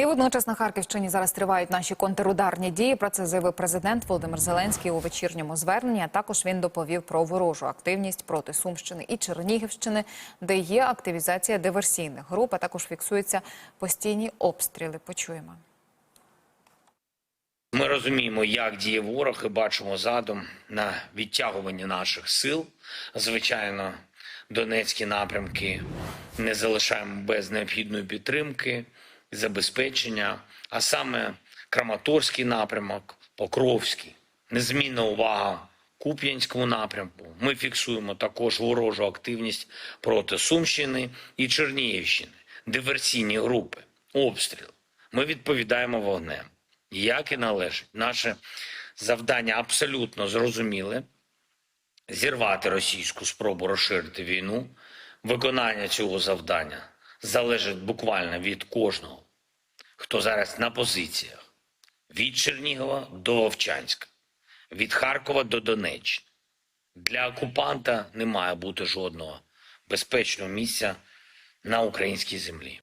І водночас на Харківщині зараз тривають наші контрударні дії. Про це заявив президент Володимир Зеленський у вечірньому зверненні. А також він доповів про ворожу активність проти Сумщини і Чернігівщини, де є активізація диверсійних груп. А також фіксуються постійні обстріли. Почуємо. Ми розуміємо, як діє ворог, і бачимо задум на відтягування наших сил. Звичайно, Донецькі напрямки не залишаємо без необхідної підтримки, забезпечення, а саме Краматорський напрямок, Покровський, незмінна увага Куп'янському напрямку. Ми фіксуємо також ворожу активність проти Сумщини і Чернігівщини, диверсійні групи, обстріл. Ми відповідаємо вогнем як і належить. Наше завдання абсолютно зрозуміле зірвати російську спробу розширити війну. Виконання цього завдання залежить буквально від кожного, хто зараз на позиціях від Чернігова до Вовчанська, від Харкова до Донеччини. Для окупанта не має бути жодного безпечного місця на українській землі.